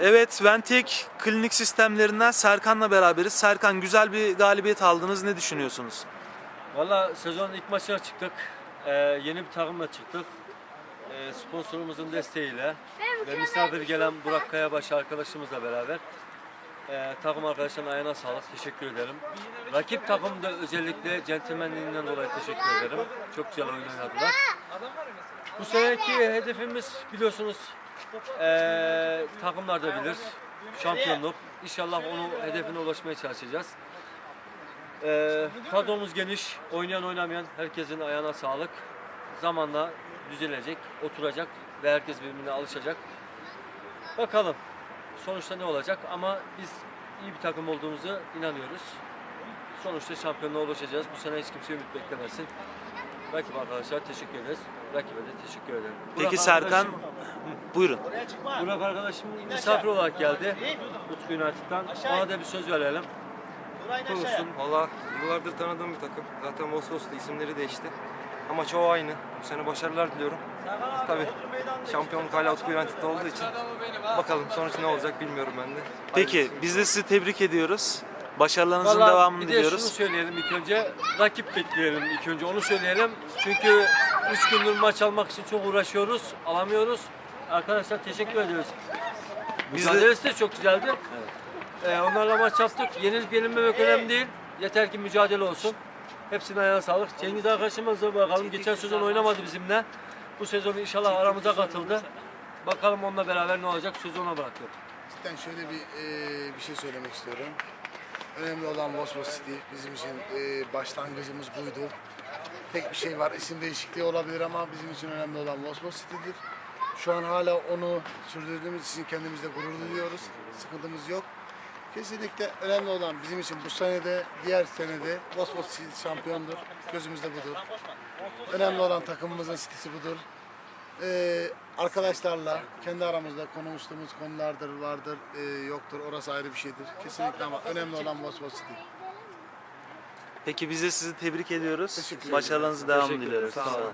Evet, Ventek klinik sistemlerinden Serkan'la beraberiz. Serkan güzel bir galibiyet aldınız. Ne düşünüyorsunuz? Valla sezonun ilk maçına çıktık. Ee, yeni bir takımla çıktık. Ee, sponsorumuzun desteğiyle ve misafir gelen Burak Kayabaş arkadaşımızla beraber ee, takım arkadaşlarına ayağına sağlık. Teşekkür ederim. Rakip takımda özellikle centilmenliğinden dolayı teşekkür ederim. Çok güzel oynadılar. Bu seneki hedefimiz biliyorsunuz ee, takımlar da bilir. Şampiyonluk. İnşallah onu hedefine ulaşmaya çalışacağız. Ee, kadromuz geniş, oynayan oynamayan herkesin ayağına sağlık. Zamanla düzelecek, oturacak ve herkes birbirine alışacak. Bakalım sonuçta ne olacak ama biz iyi bir takım olduğumuzu inanıyoruz. Sonuçta şampiyonluğa ulaşacağız. Bu sene hiç kimse ümit beklemesin. Rakip arkadaşlar teşekkür ederiz. Rakibe de teşekkür ederim. Peki Burak Serkan, arkadaşım- buyurun. Burak arkadaşım misafir olarak geldi. Utku United'dan. Ona da bir söz verelim. Konuşsun. Valla yıllardır tanıdığım bir takım. Zaten Vosvos'ta isimleri değişti. Ama çoğu aynı. Bu sene başarılar diliyorum. Tabii şampiyonluk hala Utku United'da olduğu için. Bakalım sonuç ne olacak bilmiyorum ben de. Peki, biz de sizi tebrik ediyoruz. Başarılarınızın Vallahi devamını bir de diliyoruz. şunu söyleyelim ilk önce. Rakip bekleyelim ilk önce onu söyleyelim. Çünkü 3 gündür maç almak için çok uğraşıyoruz. Alamıyoruz. Arkadaşlar teşekkür ediyoruz. Biz de- Mücadelesi de çok güzeldi. Ee, onlarla maç yaptık. Yenilip yenilmemek önemli değil. Yeter ki mücadele olsun. Hepsine ayağına sağlık. Cengiz arkadaşımız da bakalım. Geçen sezon oynamadı bizimle. Bu sezon inşallah aramıza katıldı. Bakalım onunla beraber ne olacak sözü ona bırakıyorum. Cidden şöyle bir e, bir şey söylemek istiyorum. Önemli olan Vosvos City bizim için e, başlangıcımız buydu. Tek bir şey var, isim değişikliği olabilir ama bizim için önemli olan Vosvos City'dir. Şu an hala onu sürdürdüğümüz için kendimizde gurur duyuyoruz. Sıkıntımız yok. Kesinlikle önemli olan bizim için bu senede, diğer senede Vosvos City şampiyondur. Gözümüzde budur. Önemli olan takımımızın sitesi budur. Ee, arkadaşlarla kendi aramızda konuştuğumuz konulardır, vardır, e, yoktur. Orası ayrı bir şeydir. Kesinlikle ama önemli olan Vosvos City. Peki biz de sizi tebrik ediyoruz. Devamını Teşekkür diliyoruz. Sağ olun.